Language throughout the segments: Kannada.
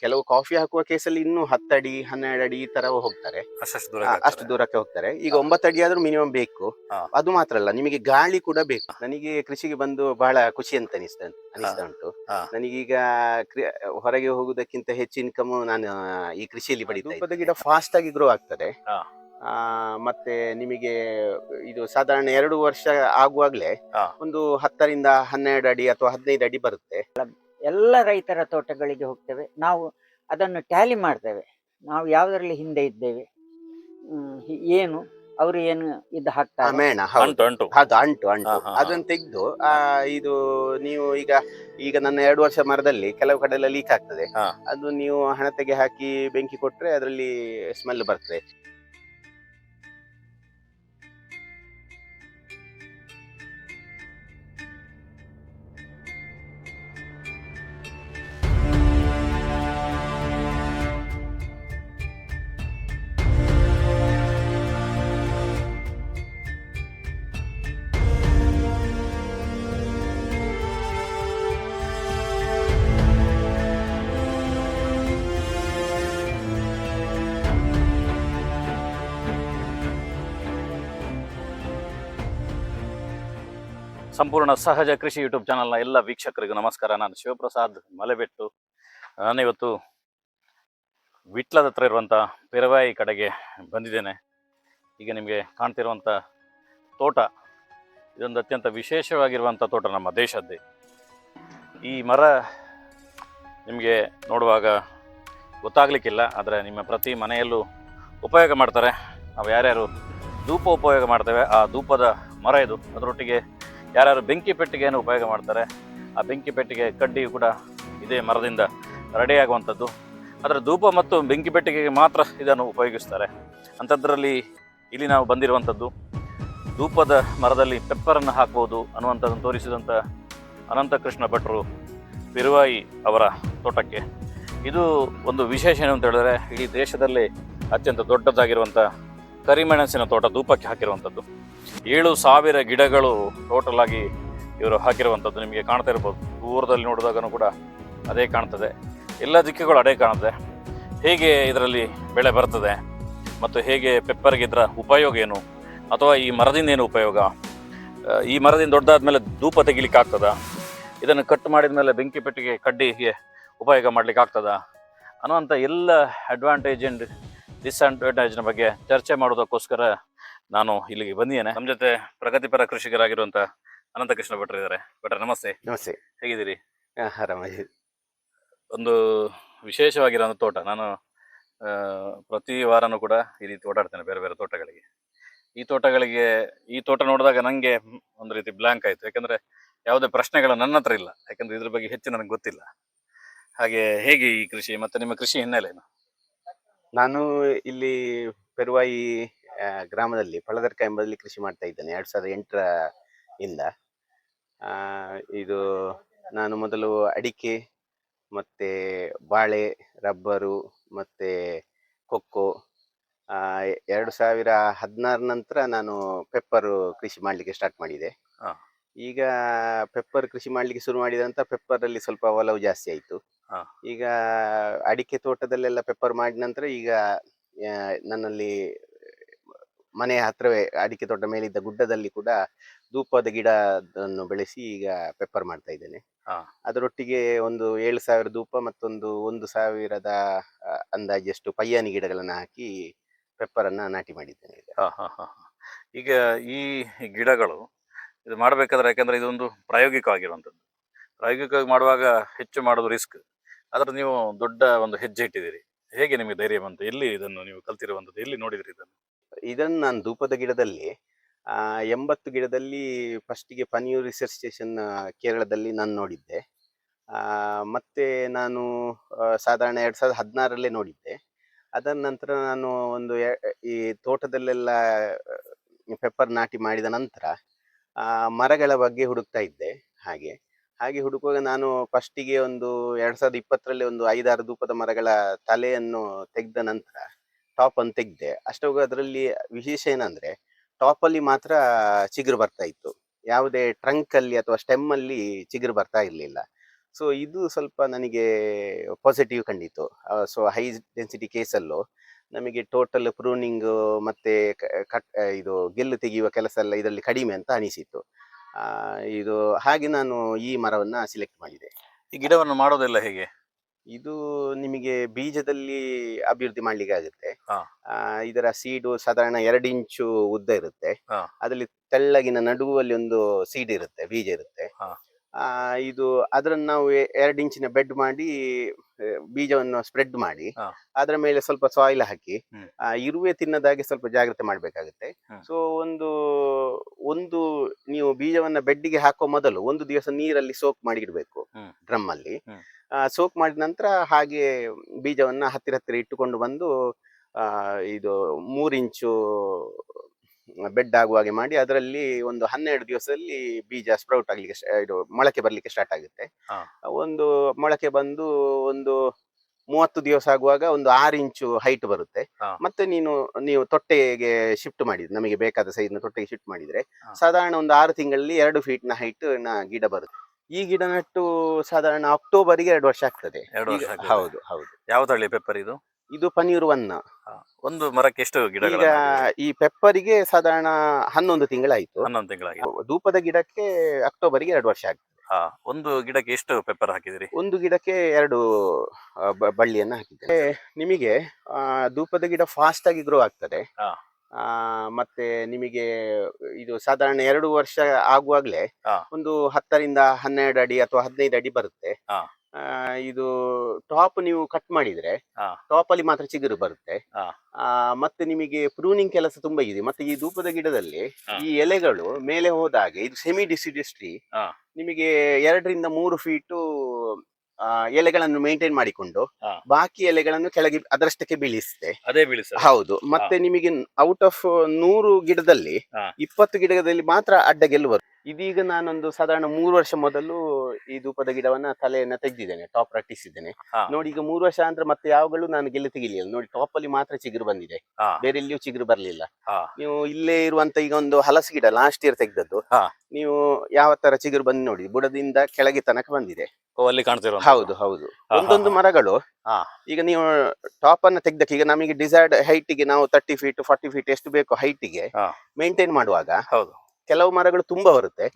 ಕೆಲವು ಕಾಫಿ ಹಾಕುವ ಕೇಸಲ್ಲಿ ಇನ್ನೂ ಹತ್ತಡಿ ಹನ್ನೆರಡು ಅಡಿ ಈ ತರ ಹೋಗ್ತಾರೆ. ಅಷ್ಟು ದೂರ ಅಷ್ಟು ದೂರಕ್ಕೆ ಹೋಗ್ತಾರೆ. ಈಗ ಒಂಬತ್ತಡಿ ಒಂಬತ್ತು ಅಡಿ ಆದ್ರೂ ಮಿನಿಮಮ್ ಬೇಕು. ಹಾ. ಅದು ಮಾತ್ರ ಅಲ್ಲ ನಿಮಗೆ ಗಾಳಿ ಕೂಡ ಬೇಕು. ನನಗೆ ಕೃಷಿಗೆ ಬಂದು ಬಹಳ ಖುಷಿ ಅಂತ ಅನಿಸ್ತಾ ಅನಿಸ್ತಾ ಉಂಟು. ಹಾ. ನನಗೀಗ ಕ್ರಿ- ಹೊರಗೆ ಹೋಗುವುದಕ್ಕಿಂತ ಹೆಚ್ಚು ಇನ್ಕಮ್ ನಾನು ಈ ಕೃಷಿಯಲ್ಲಿ ಪಡೆಯುತ್ತೆ ಧೂಪದ ಗಿಡ ಫಾಸ್ಟ್ ಆಗಿ ಗ್ರೋ ಆಗ್ತದೆ. ಹಾ. ಆ, ಮತ್ತೆ ನಿಮಗೆ ಇದು ಸಾಧಾರಣ ಎರಡು ವರ್ಷ ಆಗುವಾಗ್ಲೇ ಹಾ. ಒಂದು ಹತ್ತರಿಂದ ಹನ್ನೆರಡು ಅಡಿ ಅಥವಾ ಹದಿನೈದು ಅಡಿ ಬರುತ್ತೆ. ಎಲ್ಲ ರೈತರ ತೋಟಗಳಿಗೆ ಹೋಗ್ತೇವೆ. ನಾವು ಅದನ್ನು ಟ್ಯಾಲಿ ಮಾಡ್ತೇವೆ. ನಾವು ಯಾವುದರಲ್ಲಿ ಹಿಂದೆ ಇದ್ದೇವೆ. ಏನು? ಅವರು ಏನು ಇದು ಹಾಕ್ತಾರೆ? ಮೇಣ ಹೌದು. ಅಂಟು ಅಂಟು. ಅದು ಅಂಟು. ಅದನ್ನ ತೆಗೆದು ಆ ಇದು ನೀವು ಈಗ ಈಗ ನನ್ನ ಎರಡು ವರ್ಷ ಮರದಲ್ಲಿ ಕೆಲವು ಕಡೆ ಎಲ್ಲ ಲೀಕ್ ಆಗ್ತದೆ ಅದು ನೀವು ಹಣತೆಗೆ ಹಾಕಿ ಬೆಂಕಿ ಕೊಟ್ರೆ ಅದರಲ್ಲಿ ಸ್ಮೆಲ್ ಬರ್ತದೆ. ಸಂಪೂರ್ಣ ಸಹಜ ಕೃಷಿ ಯೂಟ್ಯೂಬ್ ಚಾನಲ್ನ ಎಲ್ಲ ವೀಕ್ಷಕರಿಗೂ ನಮಸ್ಕಾರ. ನಾನು ಶಿವಪ್ರಸಾದ್ ಮಲೆಬೆಟ್ಟು. ನಾನಿವತ್ತು ವಿಟ್ಲದ ಹತ್ರ ಇರುವಂಥ ಪೆರವಾಯಿ ಕಡೆಗೆ ಬಂದಿದ್ದೇನೆ. ಈಗ ನಿಮಗೆ ಕಾಣ್ತಿರುವಂಥ ತೋಟ, ಇದೊಂದು ಅತ್ಯಂತ ವಿಶೇಷವಾಗಿರುವಂಥ ತೋಟ ನಮ್ಮ ದೇಶದ್ದೇ. ಈ ಮರ ನಿಮಗೆ ನೋಡುವಾಗ ಗೊತ್ತಾಗಲಿಕ್ಕಿಲ್ಲ, ಆದರೆ ನಿಮ್ಮ ಪ್ರತಿ ಮನೆಯಲ್ಲೂ ಉಪಯೋಗ ಮಾಡ್ತಾರೆ. ನಾವು ಯಾರ್ಯಾರು ಧೂಪ ಉಪಯೋಗ ಮಾಡ್ತೇವೆ, ಆ ಧೂಪದ ಮರ ಇದು. ಅದರೊಟ್ಟಿಗೆ ಯಾರ್ಯಾರು ಬೆಂಕಿ ಪೆಟ್ಟಿಗೆಯನ್ನು ಉಪಯೋಗ ಮಾಡ್ತಾರೆ, ಆ ಬೆಂಕಿ ಪೆಟ್ಟಿಗೆ ಕಡ್ಡಿ ಕೂಡ ಇದೇ ಮರದಿಂದ ರೆಡಿ ಆಗುವಂಥದ್ದು ಅದರ ಧೂಪ ಮತ್ತು ಬೆಂಕಿ ಪೆಟ್ಟಿಗೆಗೆ ಮಾತ್ರ ಇದನ್ನು ಉಪಯೋಗಿಸ್ತಾರೆ. ಅಂಥದ್ರಲ್ಲಿ ಇಲ್ಲಿ ನಾವು ಬಂದಿರುವಂಥದ್ದು, ಧೂಪದ ಮರದಲ್ಲಿ ಪೆಪ್ಪರನ್ನು ಹಾಕ್ಬೋದು ಅನ್ನುವಂಥದ್ದನ್ನು ತೋರಿಸಿದಂಥ ಅನಂತಕೃಷ್ಣ ಭಟ್ರು ಪಿರುವಾಯಿ ಅವರ ತೋಟಕ್ಕೆ. ಇದು ಒಂದು ವಿಶೇಷ ಏನು ಅಂತ ಹೇಳಿದ್ರೆ, ಇಡೀ ದೇಶದಲ್ಲಿ ಅತ್ಯಂತ ದೊಡ್ಡದಾಗಿರುವಂಥ ಕರಿಮೆಣಸಿನ ತೋಟ, ಧೂಪಕ್ಕೆ ಹಾಕಿರುವಂಥದ್ದು. ಏಳು ಸಾವಿರ ಗಿಡಗಳು ಟೋಟಲ್ ಆಗಿ ಇವರು ಹಾಕಿರುವಂಥದ್ದು ನಿಮಗೆ ಕಾಣ್ತಾ ಇರ್ಬೋದು. ದೂರದಲ್ಲಿ ನೋಡಿದಾಗನೂ ಕೂಡ ಅದೇ ಕಾಣ್ತದೆ. ಎಲ್ಲ ದಿಕ್ಕುಗಳು ಅದೇ ಕಾಣುತ್ತೆ. ಹೇಗೆ ಇದರಲ್ಲಿ ಬೆಳೆ ಬರ್ತದೆ ಮತ್ತು ಹೇಗೆ ಪೆಪ್ಪರ್ಗೆ ಇದರ ಉಪಯೋಗ ಏನು ಅಥವಾ ಈ ಮರದಿಂದ ಏನು ಉಪಯೋಗ? ಈ ಮರದಿಂದ ದೊಡ್ಡದಾದ ಮೇಲೆ ಧೂಪ ತೆಗಿಲಿಕ್ಕೆ ಆಗ್ತದ? ಇದನ್ನು ಕಟ್ ಮಾಡಿದ ಮೇಲೆ ಬೆಂಕಿ ಪೆಟ್ಟಿಗೆ ಕಡ್ಡಿಗೆ ಉಪಯೋಗ ಮಾಡಲಿಕ್ಕೆ ಆಗ್ತದ? ಅನ್ನುವಂಥ ಎಲ್ಲ ಅಡ್ವಾಂಟೇಜ್ ಆ್ಯಂಡ್ ಡಿಸ್ಅಡ್ವಾಂಟೇಜ್ನ ಬಗ್ಗೆ ಚರ್ಚೆ ಮಾಡೋದಕ್ಕೋಸ್ಕರ ನಾನು ಇಲ್ಲಿಗೆ ಬಂದಿದ್ದೇನೆ. ನಮ್ಮ ಜೊತೆ ಪ್ರಗತಿಪರ ಕೃಷಿಕರಾಗಿರುವಂತ ಅನಂತ ಕೃಷ್ಣ ಭಟ್ರು ಇದ್ದಾರೆ. ಭಟ್ರ ನಮಸ್ತೆ. ನಮಸ್ತೆ. ಹೇಗಿದ್ದೀರಿ? ಆರಾಮಾಗಿ ಒಂದು ವಿಶೇಷವಾಗಿರೋ ತೋಟ. ನಾನು ಆ, ಪ್ರತಿ ವಾರನೂ ಕೂಡ ಈ ರೀತಿ ಓಡಾಡ್ತೇನೆ ಬೇರೆ ಬೇರೆ ತೋಟಗಳಿಗೆ. ಈ ತೋಟಗಳಿಗೆ ಈ ತೋಟ ನೋಡಿದಾಗ ನನಗೆ ಒಂದು ರೀತಿ ಬ್ಲ್ಯಾಂಕ್ ಆಯಿತು. ಯಾಕಂದರೆ ಯಾವುದೇ ಪ್ರಶ್ನೆಗಳು ನನ್ನ ಹತ್ರ ಇಲ್ಲ. ಯಾಕಂದರೆ ಇದ್ರ ಬಗ್ಗೆ ಹೆಚ್ಚು ನನಗೆ ಗೊತ್ತಿಲ್ಲ. ಹಾಗೆ ಹೇಗೆ ಈ ಕೃಷಿ ಮತ್ತು ನಿಮ್ಮ ಕೃಷಿ ಹಿನ್ನೆಲೆ ನಾನು ಇಲ್ಲಿ ಪೆರುವಾಯಿ ಗ್ರಾಮದಲ್ಲಿ ಫಳದರ್ಕ ಎಂಬಲ್ಲಿ ಕೃಷಿ ಮಾಡ್ತಾ ಇದ್ದೇನೆ. ಎರಡು ಸಾವಿರದ ಎಂಟರ ಇಂದ. ಇದು ನಾನು ಮೊದಲು ಅಡಿಕೆ ಮತ್ತೆ ಬಾಳೆ ರಬ್ಬರು ಮತ್ತೆ ಕೊಕ್ಕೋ ಎರಡು ಸಾವಿರ ಹದಿನಾರ ನಂತರ ನಾನು ಪೆಪ್ಪರ್ ಕೃಷಿ ಮಾಡ್ಲಿಕ್ಕೆ ಸ್ಟಾರ್ಟ್ ಮಾಡಿದೆ. ಈಗ ಪೆಪ್ಪರ್ ಕೃಷಿ ಮಾಡ್ಲಿಕ್ಕೆ ಶುರು ಮಾಡಿದ ನಂತರ ಪೆಪ್ಪರ್ ಅಲ್ಲಿ ಸ್ವಲ್ಪ ಒಲವು ಜಾಸ್ತಿ ಆಯಿತು. ಈಗ ಅಡಿಕೆ ತೋಟದಲ್ಲೆಲ್ಲ ಪೆಪ್ಪರ್ ಮಾಡಿದ ನಂತರ ಈಗ ನನ್ನಲ್ಲಿ ಮನೆ ಹತ್ರವೇ ಅಡಿಕೆ ತೋಟ ಮೇಲಿದ್ದ ಗುಡ್ಡದಲ್ಲಿ ಕೂಡ ಧೂಪದ ಗಿಡವನ್ನು ಬೆಳೆಸಿ ಈಗ ಪೆಪ್ಪರ್ ಮಾಡ್ತಾ ಇದ್ದೇನೆ. ಹಾ. ಅದರೊಟ್ಟಿಗೆ ಒಂದು ಏಳು ಸಾವಿರ ಧೂಪ ಮತ್ತೊಂದು ಒಂದು ಸಾವಿರದ ಅಂದಾಜಷ್ಟು ಪಯ್ಯಾನಿ ಗಿಡಗಳನ್ನು ಹಾಕಿ ಪೆಪ್ಪರ್ ಅನ್ನ ನಾಟಿ ಮಾಡಿದ್ದೇನೆ ಈಗ. ಹಾ, ಹಾ, ಹಾ, ಹಾ. ಈಗ ಈ ಗಿಡಗಳು ಇದು ಮಾಡಬೇಕಾದ್ರೆ ಯಾಕಂದ್ರೆ ಇದೊಂದು ಪ್ರಾಯೋಗಿಕವಾಗಿರುವಂಥದ್ದು ಪ್ರಾಯೋಗಿಕವಾಗಿ ಮಾಡುವಾಗ ಹೆಚ್ಚು ಮಾಡೋದು ರಿಸ್ಕ್. ಆದ್ರೆ ನೀವು ದೊಡ್ಡ ಒಂದು ಹೆಜ್ಜೆ ಇಟ್ಟಿದ್ದೀರಿ. ಹೇಗೆ ನಿಮಗೆ ಧೈರ್ಯ ಬಂತು? ಎಲ್ಲಿ ಇದನ್ನು ನೀವು ಕಲ್ತಿರುವಂಥದ್ದು? ಎಲ್ಲಿ ನೋಡಿದ್ರಿ ಇದನ್ನು? ಇದನ್ನು ನಾನು ಧೂಪದ ಗಿಡದಲ್ಲಿ ಎಂಬತ್ತು ಗಿಡದಲ್ಲಿ ಫಸ್ಟಿಗೆ ಪನಿಯೂರ್ ರಿಸರ್ಚ್ ಸ್ಟೇಷನ್ ಕೇರಳದಲ್ಲಿ ನಾನು ನೋಡಿದ್ದೆ. ಮತ್ತು ನಾನು ಸಾಧಾರಣ ಎರಡು ಸಾವಿರದ ಹದಿನಾರಲ್ಲೇ ನೋಡಿದ್ದೆ. ಅದರ ನಂತರ ನಾನು ಒಂದು ಈ ತೋಟದಲ್ಲೆಲ್ಲ ಪೆಪ್ಪರ್ ನಾಟಿ ಮಾಡಿದ ನಂತರ ಮರಗಳ ಬಗ್ಗೆ ಹುಡುಕ್ತಾ ಇದ್ದೆ ಹಾಗೆ. ಹಾಗೆ ಹುಡುಕುವಾಗ ನಾನು ಫಸ್ಟಿಗೆ ಒಂದು ಎರಡು ಸಾವಿರದ ಇಪ್ಪತ್ತರಲ್ಲಿ ಒಂದು ಐದಾರು ಧೂಪದ ಮರಗಳ ತಲೆಯನ್ನು ತೆಗೆದ ನಂತರ ಟಾಪ್ ಅಂತ ತೆಗ್ದೆ ಅಷ್ಟೊಂದು ಅದರಲ್ಲಿ ವಿಶೇಷ ಏನಂದ್ರೆ, ಟಾಪ್ ಅಲ್ಲಿ ಮಾತ್ರ ಚಿಗುರು ಬರ್ತಾ ಇತ್ತು. ಯಾವುದೇ ಟ್ರಂಕ್ ಅಲ್ಲಿ ಅಥವಾ ಸ್ಟೆಮ್ ಅಲ್ಲಿ ಚಿಗುರು ಬರ್ತಾ ಇರಲಿಲ್ಲ. ಸೊ ಇದು ಸ್ವಲ್ಪ ನನಗೆ ಪಾಸಿಟಿವ್ ಕಂಡಿತ್ತು ಸೊ ಹೈ ಡೆನ್ಸಿಟಿ ಕೇಸಲ್ಲೂ ನಮಗೆ ಟೋಟಲ್ ಪ್ರೂನಿಂಗ್ ಮತ್ತೆ ಕಟ್ ಇದು ಗೆಲ್ಲು ತೆಗೆಯುವ ಕೆಲಸ ಎಲ್ಲ ಇದರಲ್ಲಿ ಕಡಿಮೆ ಅಂತ ಅನಿಸಿತ್ತು ಇದು ಹಾಗೆ ನಾನು ಈ ಮರವನ್ನು ಸಿಲೆಕ್ಟ್ ಮಾಡಿದೆ. ಈ ಗಿಡವನ್ನು ಮಾಡೋದೆಲ್ಲ ಹೇಗೆ? ಇದು ನಿಮಗೆ ಬೀಜದಲ್ಲಿ ಅಭಿವೃದ್ಧಿ ಮಾಡ್ಲಿಕ್ಕೆ ಆಗುತ್ತೆ ಹಾ. ಆ, ಇದರ ಸೀಡು ಸಾಧಾರಣ ಎರಡು ಇಂಚು ಉದ್ದ ಇರುತ್ತೆ ಹಾ. ಅದರಲ್ಲಿ ತೆಳ್ಳಗಿನ ನಡುವಲ್ಲಿ ಒಂದು ಸೀಡ್ ಇರುತ್ತೆ ಬೀಜ ಇರುತ್ತೆ ಹಾ. ಆ, ಇದು ಅದರನ್ನು ನಾವು ಎ- ಎರಡು ಇಂಚಿನ ಬೆಡ್ ಮಾಡಿ ಆ, ಬೀಜವನ್ನು ಸ್ಪ್ರೆಡ್ ಮಾಡಿ ಹಾ. ಅದರ ಮೇಲೆ ಸ್ವಲ್ಪ ಸಾಯಿಲ್ ಹಾಕಿ ಹ್ಮ್. ಆ, ಇರುವೆ ತಿನ್ನದಾಗೆ ಸ್ವಲ್ಪ ಜಾಗ್ರತೆ ಮಾಡಬೇಕಾಗುತ್ತೆ ಹ್ಮ್. ಸೊ ಒಂದು ಒಂದು ನೀವು ಬೀಜವನ್ನ ಬೆಡ್ಡಿಗೆ ಹಾಕೋ ಮೊದಲು ಒಂದು ದಿವಸ ನೀರಲ್ಲಿ ಸೋಕ್ ಮಾಡಿ ಇಡಬೇಕು ಹ್ಮ್. ಡ್ರಮ್ ಅಲ್ಲಿ ಹ್ಮ್. ಸೋಕ್ ಮಾಡಿದ ನಂತರ ಹಾಗೆ ಬೀಜವನ್ನ ಹತ್ತಿರ ಹತ್ತಿರ ಇಟ್ಟುಕೊಂಡು ಬಂದು ಆ, ಇದು ಮೂರು ಇಂಚು ಬೆಡ್ ಆಗುವ ಹಾಗೆ ಮಾಡಿ ಅದರಲ್ಲಿ ಒಂದು ಹನ್ನೆರಡು ದಿವಸದಲ್ಲಿ ಬೀಜ ಸ್ಪ್ರೌಟ್ ಆಗ್ಲಿಕ್ಕೆ ಇದು ಮೊಳಕೆ ಬರಲಿಕ್ಕೆ ಸ್ಟಾರ್ಟ್ ಆಗುತ್ತೆ. ಒಂದು ಮೊಳಕೆ ಬಂದು ಒಂದು ಮೂವತ್ತು ದಿವಸ ಆಗುವಾಗ ಒಂದು ಆರು ಇಂಚು ಹೈಟ್ ಬರುತ್ತೆ. ಮತ್ತೆ ನೀನು ನೀವು ತೊಟ್ಟೆಗೆ ಶಿಫ್ಟ್ ಮಾಡಿದ್ರೆ ನಮಗೆ ಬೇಕಾದ ಸೈಜ್ನ ತೊಟ್ಟೆಗೆ ಶಿಫ್ಟ್ ಮಾಡಿದ್ರೆ. ಸಾಧಾರಣ ಒಂದು ಆರು ತಿಂಗಳಲ್ಲಿ ಎರಡು ಫೀಟ್ನ ಹೈಟ್ನ ಗಿಡ ಬರುತ್ತೆ. ಈ ಗಿಡ ನೆಟ್ಟು ಸಾಧಾರಣ ಅಕ್ಟೋಬರ್ಗೆ ಎರಡು ವರ್ಷ ಆಗ್ತದೆ. ಎರಡು ವರ್ಷ ಆಗ್ತದೆ. ಹೌದು ಹೌದು. ಯಾವ ತಳಿ ಪೆಪ್ಪರ್ ಇದು? ಇದು ಪನೀರ್ ವನ್ನ. ಒಂದು ಮರಕ್ಕೆ ಎಷ್ಟು ಈಗ ಗಿಡಗಳು ಈ ಪೆಪ್ಪರಿಗೆ ಸಾಧಾರಣ ಹನ್ನೊಂದು ತಿಂಗಳಾಯ್ತು. ಹನ್ನೊಂದು ತಿಂಗಳಾಗಿ ಧೂಪದ ಗಿಡಕ್ಕೆ ಅಕ್ಟೋಬರ್ಗೆ ಎರಡು ವರ್ಷ ಆಗ್ತದೆ. ಹಾ ಒಂದು ಗಿಡಕ್ಕೆ ಎಷ್ಟು ಪೆಪ್ಪರ್ ಹಾಕಿದಿರಿ? ಒಂದು ಗಿಡಕ್ಕೆ ಎರಡು ಆ, ಬ- ಬಳ್ಳಿಯನ್ನ ಹಾಕಿದ್ದೇನೆ. ನಿಮಗೆ ಆ, ಧೂಪದ ಗಿಡ ಫಾಸ್ಟ್ ಆಗಿ ಗ್ರೋ ಆಗ್ತದೆ. ಹಾ. ಆ, ಮತ್ತೆ ನಿಮಗೆ ಇದು ಸಾಧಾರಣ ಎರಡು ವರ್ಷ ಆಗುವಾಗ್ಲೇ. ಒಂದು ಹತ್ತರಿಂದ ಹನ್ನೆರಡು ಅಡಿ ಅಥವಾ ಹದಿನೈದು ಅಡಿ ಬರುತ್ತೆ ಆ, ಇದು ಟಾಪ್ ನೀವು ಕಟ್ ಮಾಡಿದ್ರೆ. ಟಾಪ್ ಅಲ್ಲಿ ಮಾತ್ರ ಚಿಗುರು ಬರುತ್ತೆ ಆ, ಮತ್ತೆ ನಿಮಗೆ ಪ್ರೂನಿಂಗ್ ಕೆಲಸ ತುಂಬಾ ಇದೆ ಮತ್ತೆ ಈ ಧೂಪದ ಗಿಡದಲ್ಲಿ ಈ ಎಲೆಗಳು ಮೇಲೆ ಹೋದಾಗೆ ಇದು ಸೆಮಿ ಡಿಸಿಡಿಸ್ಟ್ರಿ. ನಿಮಗೆ ಎರಡರಿಂದ ಮೂರು ಫೀಟು ಎಲೆಗಳನ್ನು ಮೇಂಟೈನ್ ಮಾಡಿಕೊಂಡು ಹಾ. ಬಾಕಿ ಎಲೆಗಳನ್ನು ಕೆಳಗೆ ಅದರಷ್ಟಕ್ಕೆ ಬೀಳಿಸ್ತೆ ಅದೇ ಬೀಳಿಸ ಹೌದು ಮತ್ತೆ ನಿಮಗೆ ಔಟ್ ಆಫ್ ನೂರು ಗಿಡದಲ್ಲಿ ಹಾ. ಇಪ್ಪತ್ತು ಗಿಡದಲ್ಲಿ ಮಾತ್ರ ಅಡ್ಡ ಗೆಲ್ಲುವರು ಇದೀಗ ನಾನೊಂದು ಸಾಧಾರಣ ಮೂರು ವರ್ಷ ಮೊದಲು ಈ ಧೂಪದ ಗಿಡವನ್ನ ತಲೆಯನ್ನ ತೆಗೆದಿದ್ದೇನೆ ಟಾಪ್ ರಟ್ಟಿಸಿದ್ದೇನೆ. ನೋಡಿ ಈಗ ಮೂರು ವರ್ಷ ಅಂದ್ರೆ ಮತ್ತೆ ಯಾವಾಗಲೂ ನಾನು ಗೆಲ್ಲು ತೆಗಿಲಿಲ್ಲ ನೋಡಿ ಟಾಪ್ ಅಲ್ಲಿ ಮಾತ್ರ ಚಿಗುರು ಬಂದಿದೆ. ಬೇರೆ ಎಲ್ಲಿಯೂ ಚಿಗುರು ಬರ್ಲಿಲ್ಲ. ನೀವು ಇಲ್ಲೇ ಇರುವಂತ ಈಗ ಒಂದು ಹಲಸು ಗಿಡ ಲಾಸ್ಟ್ ಇಯರ್ ತೆಗೆದದ್ದು. ನೀವು ಯಾವ ತರ ಚಿಗುರು ಬಂದು ನೋಡಿ ಬುಡದಿಂದ ಕೆಳಗೆ ತನಕ ಬಂದಿದೆ. ಓ, ಅಲ್ಲಿ ಕಾಣ್ತಿರೋ ಹೌದು ಹೌದು. ಒಂದೊಂದು ಮರಗಳು. ಈಗ ನೀವು ಟಾಪ್ ಅನ್ನ ತೆಗ್ದಕ್ಕೆ ಈಗ ನಮಗೆ ಡಿಸೈರ್ಡ್ ಹೈಟ್ಗೆ ನಾವು ತರ್ಟಿ ಫೀಟ್ ಫಾರ್ಟಿ ಫೀಟ್ ಎಷ್ಟು ಬೇಕು ಹೈಟ್ಗೆ. ಮೇಂಟೈನ್ ಮಾಡುವಾಗ ಹೌದು. ಕೆಲವು ಮರಗಳು ತುಂಬಾ ಬರುತ್ತೆ.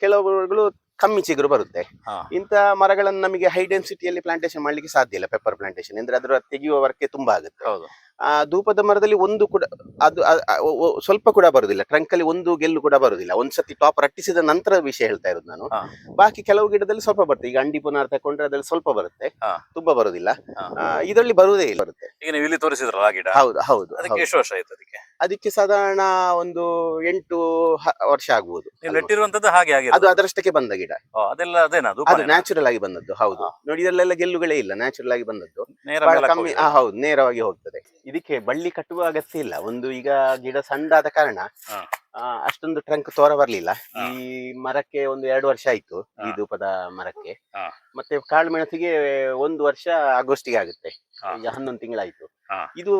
ಕೆಲವು ಮರಗಳು ಕಮ್ಮಿ ಚಿಗುರು ಬರುತ್ತೆ. ಇಂತ ಮರಗಳನ್ನು ನಮಗೆ ಹೈ ಡೆನ್ಸಿಟಿಯಲ್ಲಿ ಪ್ಲಾಂಟೇಶನ್ ಮಾಡ್ಲಿಕ್ಕೆ ಸಾಧ್ಯ ಇಲ್ಲ ಪೆಪ್ಪರ್ ಪ್ಲಾಂಟೇಶನ್ ಅಂದ್ರೆ ಅದರ ತೆಗೆಯುವ ವರ್ಕೆ ತುಂಬಾ ಆಗುತ್ತೆ. ಹೌದು. ಆ ಧೂಪದ ಮರದಲ್ಲಿ ಒಂದು ಕೂಡ ಅದು ಸ್ವಲ್ಪ ಕೂಡ ಬರುದಿಲ್ಲ. ಟ್ರಂಕ್ ಅಲ್ಲಿ ಒಂದು ಗೆಲ್ಲು ಕೂಡ ಬರುದಿಲ್ಲ. ಒಂದ್ಸತಿ ಟಾಪ್ ರಟ್ಟಿಸಿದ ನಂತರ ವಿಷಯ ಹೇಳ್ತಾ ಇರೋದು ನಾನು. ಬಾಕಿ ಕೆಲವು ಗಿಡದಲ್ಲಿ ಸ್ವಲ್ಪ ಬರುತ್ತೆ. ಈಗ ಅಂಡಿ ಪುನರ್ ತಕೊಂಡ್ರೆ ಅದ್ರಲ್ಲಿ ಸ್ವಲ್ಪ ಬರುತ್ತೆ. ತುಂಬಾ ಬರುದಿಲ್ಲ. ಇದರಲ್ಲಿ ಬರುವುದೇ ಇಲ್ಲ. ಬರುತ್ತೆ. ಈಗ ನೀವು ಇಲ್ಲಿ ತೋರಿಸಿದ್ರಲ್ಲ ಗಿಡ? ಹೌದು ಹೌದು ಅದಕ್ಕೆ. ಎಷ್ಟು ವರ್ಷ ಆಯ್ತು ಅದಕ್ಕೆ? ಅದಕ್ಕೆ ಸಾಧಾರಣ ಒಂದು ಎಂಟು ವರ್ಷ ಅಲ್ವಾ? ನೆಟ್ಟಿರುವಂತದ್ದು ಹಾಗೆ ಅದು ಆಗಿದೆ ಅದರಷ್ಟಕ್ಕೆ ಬಂದ ಗಿಡ. ಅದೆಲ್ಲ ಅದೇನಾ? ಅದು? ನ್ಯಾಚುರಲ್ ಆಗಿ ಬಂದದ್ದು ಹೌದು. ನೋಡಿ ಇದರಲ್ಲೆಲ್ಲ ಗೆಲ್ಲುಗಳೇ ಇಲ್ಲ. ನ್ಯಾಚುರಲ್ ಆಗಿ ಬಂದದ್ದು. ಕಮ್ಮಿ. ಹೌದು ನೇರವಾಗಿ ಹೋಗ್ತದೆ. ಇದಕ್ಕೆ ಬಳ್ಳಿ ಕಟ್ಟುವ ಅಗತ್ಯ ಇಲ್ಲ. ಒಂದು ಈಗ ಗಿಡ ಸಣ್ಣದಾದ ಕಾರಣ ಅಷ್ಟೊಂದು ಟ್ರಂಕ್ ತೋರ ಬರ್ಲಿಲ್ಲ. ಈ ಮರಕ್ಕೆ ಒಂದು ಎರಡು ವರ್ಷ ಆಯ್ತು ಈ. ಧೂಪದ ಮರಕ್ಕೆ. ಮತ್ತೆ ಕಾಳು ಮೆಣಸಿಗೆ ಒಂದು ವರ್ಷ ಆಗಸ್ಟಿಗೆ ಆಗುತ್ತೆ. ಈಗ ಹನ್ನೊಂದು ತಿಂಗಳಾಯ್ತು. ಇದು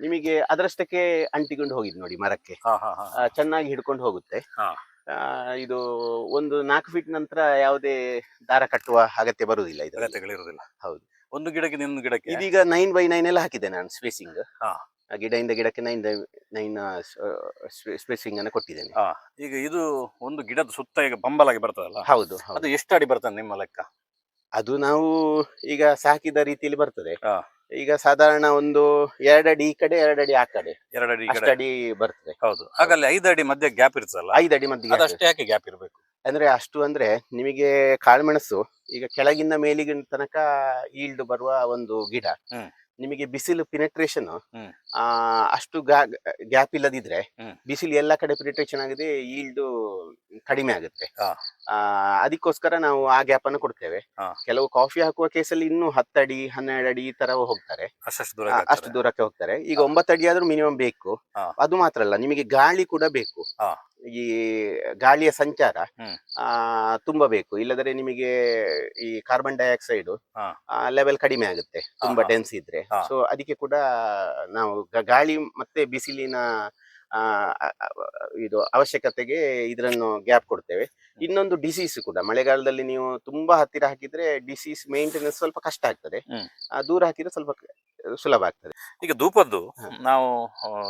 ನಿಮಗೆ ಅದರಷ್ಟಕ್ಕೆ ಅಂಟಿಕೊಂಡು ಹೋಗಿದ್ ನೋಡಿ ಮರಕ್ಕೆ. ಚೆನ್ನಾಗಿ ಹಿಡ್ಕೊಂಡು ಹೋಗುತ್ತೆ. ಇದು ಒಂದು ನಾಲ್ಕು ಫೀಟ್ ನಂತರ ಯಾವುದೇ ದಾರ ಕಟ್ಟುವ ಅಗತ್ಯ ಬರುವುದಿಲ್ಲ ಇದು ಅಗತ್ಯಗಳಿರುವುದಿಲ್ಲ. ಹೌದು. ಒಂದು ಗಿಡಕ್ಕೆ ಇನ್ನೊಂದು ಗಿಡಕ್ಕೆ? ಇದೀಗ ನೈನ್ ಬೈ ನೈನ್ ಎಲ್ಲ ಹಾಕಿದೆ ನಾನು ಸ್ಪೇಸಿಂಗ್ ಹಾ. ಗಿಡದಿಂದ ಗಿಡಕ್ಕೆ ನೈನ್ ನೈನ್ ಸ್ಪೇಸಿಂಗ್ ಅನ್ನು ಕೊಟ್ಟಿದ್ದೇನೆ. ಹಾ. ಈಗ ಇದು ಒಂದು ಗಿಡದ ಸುತ್ತ ಈಗ ಬಂಬಲಾಗಿ ಬರ್ತದಲ್ಲ? ಹೌದು ಹೌದು. ಅದು ಎಷ್ಟು ಅಡಿ ಬರ್ತದೆ ನಿಮ್ಮ ಲೆಕ್ಕ? ಅದು ನಾವು ಈಗ ಸಾಕಿದ ರೀತಿಯಲ್ಲಿ ಬರ್ತದೆ. ಹಾ. ಈಗ ಸಾಧಾರಣ ಒಂದು ಎರಡಡಿ ಈ ಕಡೆ ಎರಡಡಿ ಆ ಕಡೆ. ಎರಡು ಅಡಿ ಈ ಕಡೆ. ಅಷ್ಟಡಿ ಬರ್ತದೆ. ಹೌದು. ಹಾಗಲ್ಲ ಐದು ಅಡಿ ಮಧ್ಯೆ ಗ್ಯಾಪ್ ಇರ್ತದಲ್ಲ? ಐದು ಅಡಿ ಮಧ್ಯೆ ಅದಷ್ಟೇ ಅಷ್ಟೇ ಯಾಕೆ ಗ್ಯಾಪ್ ಇರಬೇಕು? ಅಂದ್ರೆ ಅಷ್ಟು ಅಂದ್ರೆ ನಿಮಗೆ ಕಾಳುಮೆಣಸು ಈಗ ಕೆಳಗಿಂದ ಮೇಲಿಗಿನ ತನಕ ಈಲ್ಡ್ ಬರುವ ಒಂದು ಗಿಡ. ನಿಮಗೆ ಬಿಸಿಲು ಪಿನೆಟ್ರೇಷನ್ ಅಷ್ಟು ಗ್ಯಾಪ್ ಇಲ್ಲದಿದ್ರೆ ಬಿಸಿಲು ಎಲ್ಲ ಕಡೆ ಪಿನೆಟ್ರೇಷನ್ ಆಗಿದೆ ಈಲ್ಡ್ ಕಡಿಮೆ ಆಗುತ್ತೆ. ಆ ಅದಕ್ಕೋಸ್ಕರ ನಾವು ಆ ಗ್ಯಾಪ್ ಅನ್ನು ಕೊಡ್ತೇವೆ. ಕೆಲವು ಕಾಫಿ ಹಾಕುವ ಕೇಸಲ್ಲಿ ಇನ್ನೂ ಹತ್ತಡಿ ಹನ್ನೆರಡು ಅಡಿ ಈ ತರ ಹೋಗ್ತಾರೆ. ಅಷ್ಟು ದೂರಕ್ಕೆ ಹೋಗ್ತಾರೆ. ಈಗ. ಒಂಬತ್ತು ಅಡಿ ಆದ್ರೂ ಮಿನಿಮಮ್ ಬೇಕು. ಅದು ಮಾತ್ರ ಅಲ್ಲ ನಿಮಗೆ ಗಾಳಿ ಕೂಡ ಬೇಕು. ಈ ಗಾಳಿಯ ಸಂಚಾರ ತುಂಬಬೇಕು ಆ ತುಂಬಾ ಬೇಕು ಇಲ್ಲದ್ರೆ ನಿಮಗೆ ಈ ಕಾರ್ಬನ್ ಡೈಆಕ್ಸೈಡ್. ಲೆವೆಲ್ ಕಡಿಮೆ ಆಗುತ್ತೆ. ತುಂಬಾ ಡೆನ್ಸ್ ಇದ್ರೆ. ಸೊ ಅದಕ್ಕೆ ಕೂಡ ನಾವು ಗಾಳಿ ಮತ್ತೆ ಬಿಸಿಲಿನ ಇದು ಅವಶ್ಯಕತೆಗೆ ಇದನ್ನು ಗ್ಯಾಪ್ ಕೊಡ್ತೇವೆ. ಇನ್ನೊಂದು ಡಿಸೀಸ್ ಕೂಡ. ಮಳೆಗಾಲದಲ್ಲಿ ನೀವು ತುಂಬಾ ಹತ್ತಿರ ಹಾಕಿದ್ರೆ ಡಿಸೀಸ್ ಮೇಂಟೆನೆನ್ಸ್ ಸ್ವಲ್ಪ ಕಷ್ಟ ಆಗ್ತದೆ. ಆ, ದೂರ ಹಾಕಿದ್ರೆ ಸ್ವಲ್ಪ ಸುಲಭ ಆಗ್ತದೆ. ಈಗ ಧೂಪದ್ದು ನಾವು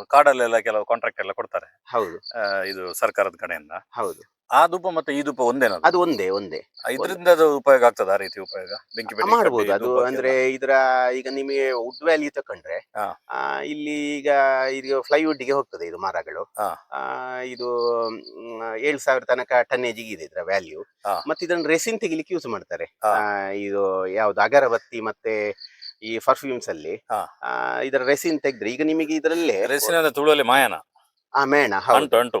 ಕಾಡಲ್ಲೆಲ್ಲ ಕೆಲವು ಕಾಂಟ್ರಾಕ್ಟ್ ಎಲ್ಲ ಕೊಡ್ತಾರೆ. ಹೌದು. ಇದು ಸರ್ಕಾರದ ಕಡೆಯಿಂದ. ಹೌದು. ಆ ಧೂಪ ಮತ್ತೆ ಈ ಧೂಪ ಒಂದೇನೋ ಅದು ಒಂದೇ ಒಂದೇ. ಇದರಿಂದ ಅದು ಉಪಯೋಗ ಆಗ್ತದೆ ಆ ರೀತಿ ಉಪಯೋಗ? ಬೆಂಕಿ ಮಾಡಬಹುದು ಅದು ಅಂದ್ರೆ ಇದರ ಈಗ ನಿಮಗೆ ವುಡ್ ವ್ಯಾಲಿ ತಕೊಂಡ್ರೆ ಇಲ್ಲಿ ಈಗ ಇದು ಫ್ಲೈವುಡ್ಗೆ ಹೋಗ್ತದೆ ಇದು ಮರಗಳು. ಇದು ಏಳು ಸಾವಿರ ತನಕ ಟನ್ನೇಜ್ ಇದೆ ಇದರ ವ್ಯಾಲ್ಯೂ. ಮತ್ತೆ ಇದನ್ನ ರೆಸಿನ್ ತೆಗಿಲಿಕ್ಕೆ ಯೂಸ್ ಮಾಡ್ತಾರೆ. ಇದು ಯಾವ್ದು ಅಗರಬತ್ತಿ ಮತ್ತೆ ಈ ಪರ್ಫ್ಯೂಮ್ಸ್ ಅಲ್ಲಿ ಆ, ಇದರ ರೆಸಿನ್ ತೆಗ್ದ್ರೆ ಈಗ ನಿಮಗೆ ಇದರಲ್ಲೇ ರೆಸಿನ್ ಅಂದ್ರೆ ತುಳುವಲ್ಲಿ ಮಾಯನ. ಆ ಮೇಣ ಹೌದು. ಅಂಟು ಅಂಟು.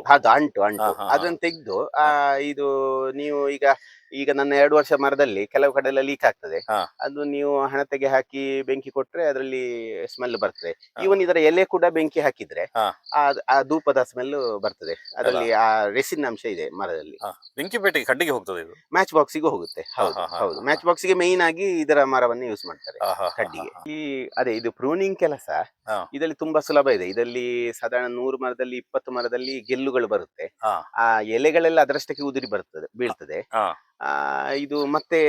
ಅದನ್ನ ತೆಗೆದು ಆ ಇದು ನೀವು ಈಗ ಈಗ ನನ್ನ ಎರಡು ವರ್ಷ ಮರದಲ್ಲಿ ಕೆಲವು ಕಡೆ ಎಲ್ಲ ಲೀಕ್ ಆಗ್ತದೆ. ಹಾ. ಅದು ನೀವು ಹಣ ತೆಗೆ ಹಾಕಿ ಬೆಂಕಿ ಕೊಟ್ರೆ ಅದರಲ್ಲಿ ಸ್ಮೆಲ್ ಬರ್ತದೆ. ಈವನ್ ಇದರ ಎಲೆ ಕೂಡ ಬೆಂಕಿ ಹಾಕಿದ್ರೆ ಹಾ. ಆ ಆ ಧೂಪದ ಸ್ಮೆಲ್ ಬರ್ತದೆ. ಅದರಲ್ಲಿ ಆ ರೆಸಿನ್ ಅಂಶ ಇದೆ ಮರದಲ್ಲಿ. ಬೆಂಕಿ ಪೇಟೆಗೆ ಕಡ್ಡಿಗೆ ಹೋಗ್ತದೆ ಇದು? ಮ್ಯಾಚ್ ಬಾಕ್ಸಿಗೂ ಹೋಗುತ್ತೆ ಹೌದು ಹಾ, ಹಾ, ಹೌದು. ಹಾ, ಮ್ಯಾಚ್ ಬಾಕ್ಸಿಗೆ ಮೇಯ್ನ್ ಆಗಿ ಇದರ ಮರವನ್ನು ಯೂಸ್ ಮಾಡ್ತಾರೆ ಕಡ್ಡಿಗೆ ಈ ಅದೇ ಇದು ಪ್ರೂನಿಂಗ್ ಕೆಲಸ ಹಾ. ಇದರಲ್ಲಿ ತುಂಬಾ ಸುಲಭ ಇದೆ. ಇದರಲ್ಲಿ ಸಾಧಾರಣ ನೂರು ಮರದಲ್ಲಿ ಇಪ್ಪತ್ತು ಮರದಲ್ಲಿ ಗೆಲ್ಲುಗಳು ಬರುತ್ತೆ. ಹಾ. ಆ ಎಲೆಗಳೆಲ್ಲ ಅದರಷ್ಟಕ್ಕೆ ಉದುರಿ ಬರ್ತದೆ ಬೀಳ್ತದೆ. ಹಾ. ಆ ಇದು ಮತ್ತೆ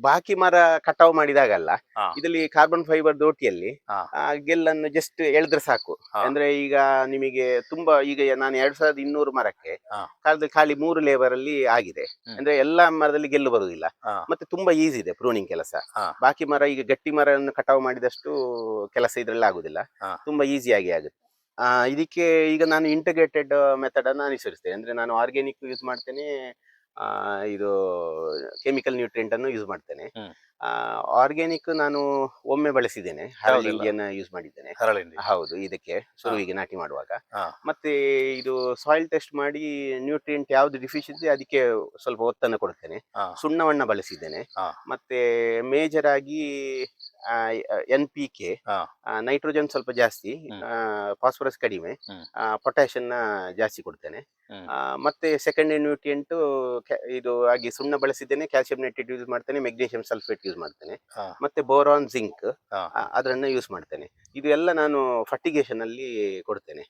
ಬಾಕಿ ಮರ ಕಟಾವು ಮಾಡಿದಾಗಲ್ಲ. ಇದರಲ್ಲಿ ಕಾರ್ಬನ್ ಫೈಬರ್ ದೋಟಿಯಲ್ಲಿ ಗೆಲ್ಲನ್ನು ಜಸ್ಟ್ ಎಳೆದ್ರೆ ಸಾಕು. ಅಂದ್ರೆ ಈಗ ನಿಮಗೆ ತುಂಬಾ ಈಗ ನಾನು ಎರಡ್ ಸಾವಿರದ ಇನ್ನೂರು ಮರಕ್ಕೆ ಖಾಲಿ ಮೂರು ಲೇಬರ್ ಅಲ್ಲಿ ಆಗಿದೆ. ಅಂದ್ರೆ ಎಲ್ಲಾ ಮರದಲ್ಲಿ ಗೆಲ್ಲು ಬರುವುದಿಲ್ಲ. ಮತ್ತೆ ತುಂಬಾ ಈಸಿ ಇದೆ ಪ್ರೂನಿಂಗ್ ಕೆಲಸ. ಬಾಕಿ ಮರ ಈಗ ಗಟ್ಟಿ ಮರವನ್ನು ಕಟಾವು ಮಾಡಿದಷ್ಟು ಕೆಲಸ ಇದ್ರಲ್ಲಿ ಆಗುದಿಲ್ಲ. ತುಂಬಾ ಈಸಿಯಾಗಿ ಆಗುತ್ತೆ. ಇದಕ್ಕೆ ಈಗ ನಾನು ಇಂಟಿಗ್ರೇಟೆಡ್ ಮೆಥಡ್ ಅನ್ನು ಅನುಸರಿಸ್ತೇನೆ. ಅಂದ್ರೆ ನಾನು ಆರ್ಗ್ಯಾನಿಕ್ ಯೂಸ್ ಮಾಡ್ತೇನೆ ಇದು ಕೆಮಿಕಲ್ ನ್ಯೂಟ್ರಿಯೆಂಟ್ ಅನ್ನು ಯೂಸ್ ಮಾಡ್ತೇನೆ. ಆ ಆರ್ಗ್ಯಾನಿಕ್ ನಾನು ಒಮ್ಮೆ ಬಳಸಿದ್ದೇನೆ ಯಾವ್ದೆಲ್ಲ? ಹರಳಿಂಗಿಯನ್ನು ಯೂಸ್ ಮಾಡಿದ್ದೇನೆ. ಹೌದು ಇದಕ್ಕೆ ಶುರುವಿಗೆ ನಾಟಿ ಮಾಡುವಾಗ. ಮತ್ತೆ ಇದು ಸಾಯಿಲ್ ಟೆಸ್ಟ್ ಮಾಡಿ ನ್ಯೂಟ್ರಿಯೆಂಟ್ ಯಾವ್ದು ಡಿಫಿಷಿಯನ್ಸಿ ಅದಕ್ಕೆ ಸ್ವಲ್ಪ ಒತ್ತನ್ನು ಕೊಡ್ತೇನೆ. ಸುಣ್ಣವನ್ನ ಬಳಸಿದ್ದೇನೆ. ಮತ್ತೆ ಮೇಜರ್ ಆಗಿ ಎನ್ ಪಿ ಕೆ. ನೈಟ್ರೋಜನ್ ಸ್ವಲ್ಪ ಜಾಸ್ತಿ. ಫಾಸ್ಫರಸ್ ಕಡಿಮೆ ಪೊಟ್ಯಾಷನ್ ಪೊಟ್ಯಾಷಿಯನ್ನ ಜಾಸ್ತಿ ಕೊಡ್ತೇನೆ. ಮತ್ತೆ ಸೆಕೆಂಡ್ ನ್ಯೂಟ್ರಿಯೆಂಟ್ ಇದು ಆಗಿ ಸುಣ್ಣ ಬಳಸಿದ್ದೇನೆ ಕ್ಯಾಲ್ಸಿಯಂ ನೈಟ್ರೇಟ್ ಯೂಸ್ ಮಾಡ್ತೇನೆ ಮೆಗ್ನೀಷಿಯಂ ಸಲ್ಫೇಟ್ ಯೂಸ್ ಮಾಡ್ತೇನೆ. ಮತ್ತೆ ಬೋರಾನ್ ಜಿಂಕ್. ಅದನ್ನ ಯೂಸ್ ಮಾಡ್ತೇನೆ. ಇದು ಎಲ್ಲ ನಾನು ಫರ್ಟಿಗೇಷನ್ ಅಲ್ಲಿ ಕೊಡ್ತೇನೆ.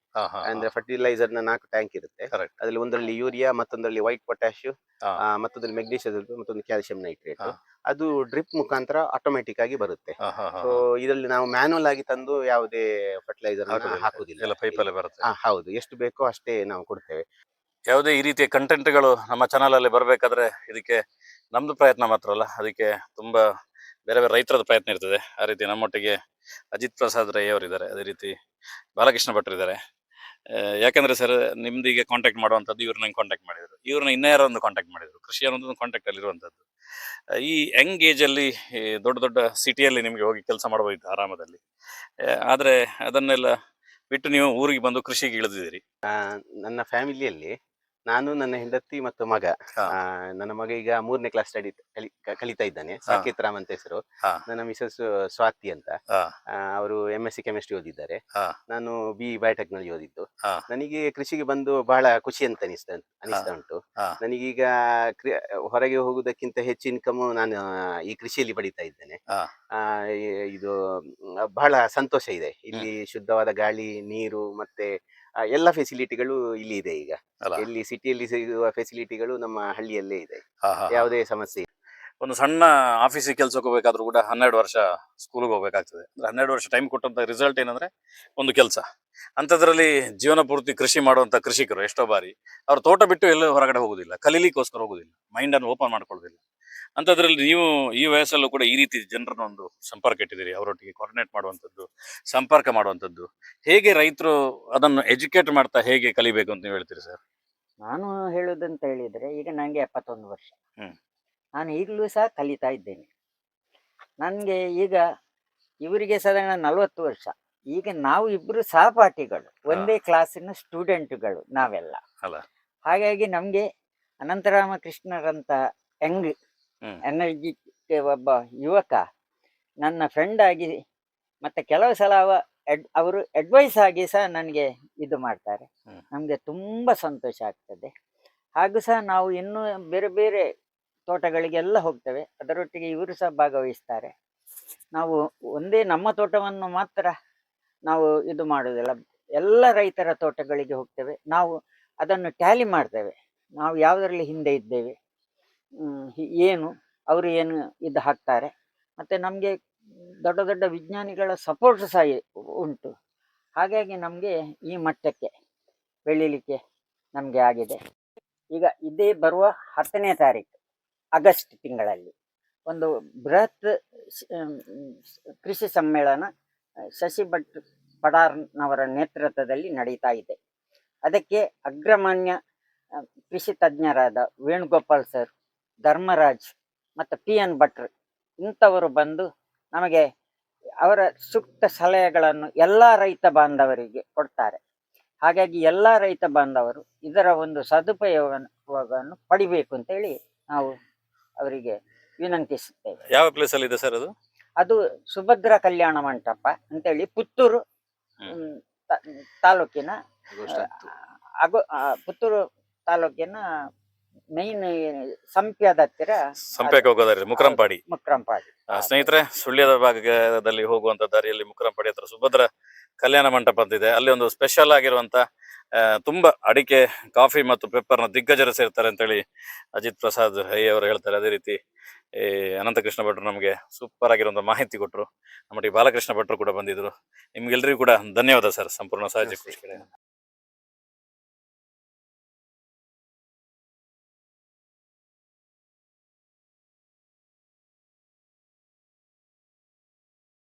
ಅಂದ್ರೆ ಫರ್ಟಿಲೈಸರ್ನ ನಾಲ್ಕು ಟ್ಯಾಂಕ್ ಇರುತ್ತೆ. ಅದ್ರಲ್ಲಿ ಒಂದರಲ್ಲಿ ಯೂರಿಯಾ ಮತ್ತೊಂದರಲ್ಲಿ ವೈಟ್ ಪೊಟ್ಯಾಶ್ ಮತ್ತೊಂದ್ರಲ್ಲಿ ಮತ್ತೊಂದಲ್ಲಿ ಮೆಗ್ನೀಷಿಯಂ ಮತ್ತೊಂದು ಕ್ಯಾಲ್ಸಿಯಂ ನೈಟ್ರೇಟ್. ಅದು ಡ್ರಿಪ್ ಮುಖಾಂತರ ಆಟೋಮೆಟಿಕ್ ಆಗಿ ಬರುತ್ತೆ. ಸೊ ಇದರಲ್ಲಿ ನಾವು ಮ್ಯಾನುವಲ್ ಆಗಿ ತಂದು ಯಾವುದೇ ಫರ್ಟಿಲೈಸರ್ ಹಾಕುದಿಲ್ಲ. ಪೈಪಲ್ಲೇ ಬರುತ್ತೆ. ಹೌದು. ಎಷ್ಟು ಬೇಕೋ ಅಷ್ಟೇ ನಾವು ಕೊಡ್ತೇವೆ. ಯಾವುದೇ ಈ ರೀತಿಯ ಕಂಟೆಂಟ್ಗಳು ನಮ್ಮ ಚಾನಲ್ ಅಲ್ಲಿ ಬರಬೇಕಾದ್ರೆ ಇದಕ್ಕೆ ನಮ್ದು ಪ್ರಯತ್ನ ಮಾತ್ರ ಅಲ್ಲ ಅದಕ್ಕೆ ತುಂಬಾ ಬೇರೆ ಬೇರೆ ರೈತರದ ಪ್ರಯತ್ನ ಇರ್ತದೆ. ಆ ರೀತಿ ನಮ್ಮೊಟ್ಟಿಗೆ ಅಜಿತ್ ಪ್ರಸಾದ್ ರೈ ಅವರಿದ್ದಾರೆ. ಅದೇ ರೀತಿ ಬಾಲಕೃಷ್ಣ ಭಟ್ರಿದ್ದಾರೆ ಆ, ಯಾಕಂದ್ರೆ ಸರ್ ನಿಮ್ದು ಈಗ ಕಾಂಟ್ಯಾಕ್ಟ್ ಮಾಡುವಂಥದ್ದು ಇವ್ರನ್ನ ಕಾಂಟ್ಯಾಕ್ಟ್ ಮಾಡಿದ್ರು. ಇವ್ರನ್ನ ಇನ್ನೂ ಯಾರೋ ಒಂದು ಕಾಂಟ್ಯಾಕ್ಟ್ ಮಾಡಿದ್ರು. ಕೃಷಿ ಅನ್ನೋದೊಂದು ಕಾಂಟ್ಯಾಕ್ಟ್ ಅಲ್ಲಿ ಇರುವಂಥದ್ದು ಈ ಯಂಗ್ ಏಜ್ ಅಲ್ಲಿ ದೊಡ್ಡ ದೊಡ್ಡ ಸಿಟಿಯಲ್ಲಿ ನಿಮಗೆ ಹೋಗಿ ಕೆಲಸ ಮಾಡಬಹುದು ಆರಾಮದಲ್ಲಿ. ಆದರೆ ಅದನ್ನೆಲ್ಲ ಬಿಟ್ಟು ನೀವು ಊರಿಗೆ ಬಂದು ಕೃಷಿಗೆ ಇಳಿದಿದ್ದೀರಿ. ನನ್ನ ಫ್ಯಾಮಿಲಿಯಲ್ಲಿ ನಾನು ನನ್ನ ಹೆಂಡತಿ ಮತ್ತು ಮಗ. ಆ, ನನ್ನ ಮಗ ಈಗ ಮೂರನೇ ಕ್ಲಾಸ್ ಸ್ಟಡಿ ಕಲಿತಾ ಇದ್ದಾನೆ ಸಾಕೇತ್ ರಾಮ್ ಅಂತ ಹೆಸರು ಹಾ. ನನ್ನ ಮಿಸಸ್ ಸ್ವಾತಿ ಅಂತ ಹಾ. ಅವರು ಎಂ ಎಸ್ ಸಿ ಕೆಮಿಸ್ಟ್ರಿ ಓದಿದ್ದಾರೆ ಹಾ. ನಾನು ಬಿ ಬಯೋಟೆಕ್ನಾಲಜಿ ಓದಿದ್ದು ಹಾ. ನನಗೆ ಕೃಷಿಗೆ ಬಂದು ಬಹಳ ಖುಷಿ ಅಂತ ಅನಿಸ್ತಾ ಅನಿಸ್ತಾ ಉಂಟು ಹಾ. ನನಗೀಗ ಕ್ರಿ- ಹೊರಗೆ ಹೋಗುವುದಕ್ಕಿಂತ ಹೆಚ್ಚು ಇನ್ಕಮ್ ನಾನು ಈ ಕೃಷಿಯಲ್ಲಿ ಪಡಿತಾ ಇದ್ದೇನೆ ಹಾ. ಆ, ಇದು ಮ್, ಬಹಳ ಸಂತೋಷ ಇದೆ ಇಲ್ಲಿ ಶುದ್ಧವಾದ ಗಾಳಿ ನೀರು ಮತ್ತೆ ಆ, ಎಲ್ಲ ಫೆಸಿಲಿಟಿಗಳು ಇಲ್ಲಿ ಇದೆ ಈಗ. ಅಲ್ಲ ಎಲ್ಲಿ ಸಿಟಿಯಲ್ಲಿ ಸಿಗುವ ಫೆಸಿಲಿಟಿಗಳು ನಮ್ಮ ಹಳ್ಳಿಯಲ್ಲೇ ಇದೆ. ಹಾ, ಹಾ, ಹಾ. ಯಾವುದೇ ಸಮಸ್ಯೆ ಇಲ್ಲ. ಒಂದು ಸಣ್ಣ ಆಫೀಸಿಗೆ ಕೆಲ್ಸಕ್ಕೆ ಹೋಗ್ಬೇಕಾದ್ರೂ ಕೂಡ ಹನ್ನೆರಡು ವರ್ಷ ಸ್ಕೂಲ್ಗೆ ಹೋಗ್ಬೇಕಾಗ್ತದೆ. ಅಂದ್ರೆ ಹನ್ನೆರಡು ವರ್ಷ ಟೈಮ್ ಕೊಟ್ಟಂತ ರಿಸಲ್ಟ್ ಏನಂದ್ರೆ ಒಂದು ಕೆಲಸ. ಅಂಥದ್ರಲ್ಲಿ ಜೀವನ ಪೂರ್ತಿ ಕೃಷಿ ಮಾಡುವಂತ ಕೃಷಿಕರು ಎಷ್ಟೋ ಬಾರಿ ಅವ್ರ ತೋಟ ಬಿಟ್ಟು ಎಲ್ಲೂ ಹೊರಗಡೆ ಹೋಗುದಿಲ್ಲ. ಕಲೀಲಿಕ್ಕೋಸ್ಕರ ಹೋಗುದಿಲ್ಲ. ಮೈಂಡ್ ಅನ್ನು ಓಪನ್ ಮಾಡ್ಕೊಳ್ಳೋದಿಲ್ಲ. ಅಂಥದ್ರಲ್ಲಿ ನೀವು ಈ ವಯಸ್ಸಲ್ಲೂ ಕೂಡ ಈ ರೀತಿ ಜನರನ್ನ ಒಂದು ಸಂಪರ್ಕ ಇಟ್ಟಿದ್ದೀರಿ ಅವರೊಟ್ಟಿಗೆ ಕೋರ್ಡಿನೇಟ್ ಮಾಡುವಂಥದ್ದು ಸಂಪರ್ಕ ಮಾಡುವಂಥದ್ದು. ಹೇಗೆ ರೈತರು ಅದನ್ನು ಎಜುಕೇಟ್ ಮಾಡ್ತಾ ಹೇಗೆ ಕಲಿಬೇಕು ಅಂತ ನೀವು ಹೇಳ್ತೀರಿ ಸರ್? ನಾನು ಹೇಳುದಂತ ಹೇಳಿದ್ರೆ ಈಗ ನನಗೆ ಎಪ್ಪತ್ತೊಂದು ವರ್ಷ. ಹ್ಮ್. ನಾನು ಈಗಲೂ ಸಹ ಕಲಿತಾ ಇದ್ದೇನೆ. ನನಗೆ ಈಗ ಇವರಿಗೆ ಸಾಧಾರಣ ನಲವತ್ತು ವರ್ಷ. ಈಗ ನಾವು ಇಬ್ಬರು ಸಹಪಾಠಿಗಳು ಒಂದೇ ಕ್ಲಾಸಿನ ಸ್ಟೂಡೆಂಟ್ಗಳು ನಾವೆಲ್ಲ. ಅಲ್ಲ. ಹಾಗಾಗಿ ನಮಗೆ ಅನಂತರಾಮ ಕೃಷ್ಣರಂತ ಯಂಗ್ ಹ್ಮ್. ಎನರ್ಜಿ ಒಬ್ಬ ಯುವಕ ನನ್ನ ಫ್ರೆಂಡ್ ಆಗಿ ಮತ್ತೆ ಕೆಲವು ಸಲ ಅವ ಎಡ್- ಅವರು ಅಡ್ವೈಸ್ ಆಗಿ ಸಹ ನನಗೆ ಇದು ಮಾಡ್ತಾರೆ. ನಮಗೆ ತುಂಬ ಸಂತೋಷ ಆಗ್ತದೆ. ಹಾಗೂ ಸಹ ನಾವು ಇನ್ನೂ ಬೇರೆ ಬೇರೆ ತೋಟಗಳಿಗೆಲ್ಲ ಹೋಗ್ತೇವೆ. ಅದರೊಟ್ಟಿಗೆ ಇವರು ಸಹ ಭಾಗವಹಿಸ್ತಾರೆ. ನಾವು ಒಂದೇ ನಮ್ಮ ತೋಟವನ್ನು ಮಾತ್ರ ನಾವು ಇದು ಮಾಡುವುದಿಲ್ಲ. ಎಲ್ಲ ರೈತರ ತೋಟಗಳಿಗೆ ಹೋಗ್ತೇವೆ. ನಾವು ಅದನ್ನು ಟ್ಯಾಲಿ ಮಾಡ್ತೇವೆ. ನಾವು ಯಾವುದರಲ್ಲಿ ಹಿಂದೆ ಇದ್ದೇವೆ. ಏನು, ಅವರು ಏನು ಇದು ಹಾಕ್ತಾರೆ. ಮತ್ತು ನಮಗೆ ದೊಡ್ಡ ದೊಡ್ಡ ವಿಜ್ಞಾನಿಗಳ ಸಪೋರ್ಟ್ ಸಹ ಉಂಟು. ಹಾಗಾಗಿ ನಮಗೆ ಈ ಮಟ್ಟಕ್ಕೆ ಬೆಳೀಲಿಕ್ಕೆ ನಮಗೆ ಆಗಿದೆ. ಈಗ ಇದೇ ಬರುವ ಹತ್ತನೇ ತಾರೀಕು ಆಗಸ್ಟ್ ತಿಂಗಳಲ್ಲಿ ಒಂದು ಬೃಹತ್ ಕೃಷಿ ಸಮ್ಮೇಳನ, ಶಶಿ ಭಟ್, ಪಡಾರ್ನವರ ನೇತೃತ್ವದಲ್ಲಿ ನಡೀತಾ ಇದೆ. ಅದಕ್ಕೆ ಅಗ್ರಮಾನ್ಯ ಕೃಷಿ ತಜ್ಞರಾದ ವೇಣುಗೋಪಾಲ್ ಸರ್ ಧರ್ಮರಾಜ್ ಮತ್ತು ಪಿ ಎನ್ ಭಟ್ರು ಇಂಥವರು ಬಂದು ನಮಗೆ ಅವರ ಸೂಕ್ತ ಸಲಹೆಗಳನ್ನು ಎಲ್ಲ ರೈತ ಬಾಂಧವರಿಗೆ ಕೊಡ್ತಾರೆ. ಹಾಗಾಗಿ ಎಲ್ಲ ರೈತ ಬಾಂಧವರು ಇದರ ಒಂದು ಸದುಪಯೋಗವನ್ನು ಪಡಿಬೇಕು ಅಂತೇಳಿ ನಾವು ಅವರಿಗೆ ವಿನಂತಿಸುತ್ತೇವೆ. ಯಾವ ಪ್ಲೇಸ್ ಅಲ್ಲಿ ಇದೆ ಸರ್ ಅದು? ಅದು ಸುಭದ್ರ ಕಲ್ಯಾಣ ಮಂಟಪ ಅಂತೇಳಿ ಪುತ್ತೂರು ತಾಲೂಕಿನ ಅಗೋ ಪುತ್ತೂರು ತಾಲೂಕಿನ ಮೈನ್ ಸಂಪ್ಯದ ಹತ್ತಿರ ಸಂಪ್ಯಕ್ಕೆ ಹೋಗೋದಾರಿ ಮುಕ್ರಂಪಾಡಿ. ಮುಕ್ರಂಪಾಡಿ. ಆ, ಸ್ನೇಹಿತರೆ ಸುಳ್ಯದ ಭಾಗದಲ್ಲಿ ಹೋಗುವಂತ ದಾರಿಯಲ್ಲಿ ಮುಕ್ರಂಪಾಡಿ ಹತ್ರ ಸುಭದ್ರ ಕಲ್ಯಾಣ ಮಂಟಪ ಅಂತಿದೆ. ಅಲ್ಲಿ ಒಂದು ಸ್ಪೆಷಲ್ ಆಗಿರುವಂತ ಆ, ತುಂಬಾ ಅಡಿಕೆ ಕಾಫಿ ಮತ್ತು ಪೆಪ್ಪರ್ನ ದಿಗ್ಗಜರು ಸೇರ್ತಾರೆ ಅಂತೇಳಿ ಅಜಿತ್ ಪ್ರಸಾದ್ ಹೈ ಅವರು ಹೇಳ್ತಾರೆ. ಅದೇ ರೀತಿ ಈ ಅನಂತಕೃಷ್ಣ ಭಟ್ರು ನಮಗೆ ಸೂಪರ್ ಆಗಿರುವಂತ ಮಾಹಿತಿ ಕೊಟ್ಟರು ನಮ್ಮ ಬಾಲಕೃಷ್ಣ ಭಟ್ರು ಕೂಡ ಬಂದಿದ್ರು. ನಿಮ್ಗೆಲ್ರಿಗೂ ಕೂಡ ಧನ್ಯವಾದ ಸರ್. ಸಂಪೂರ್ಣ ಸಹಜ ಕೃಷಿ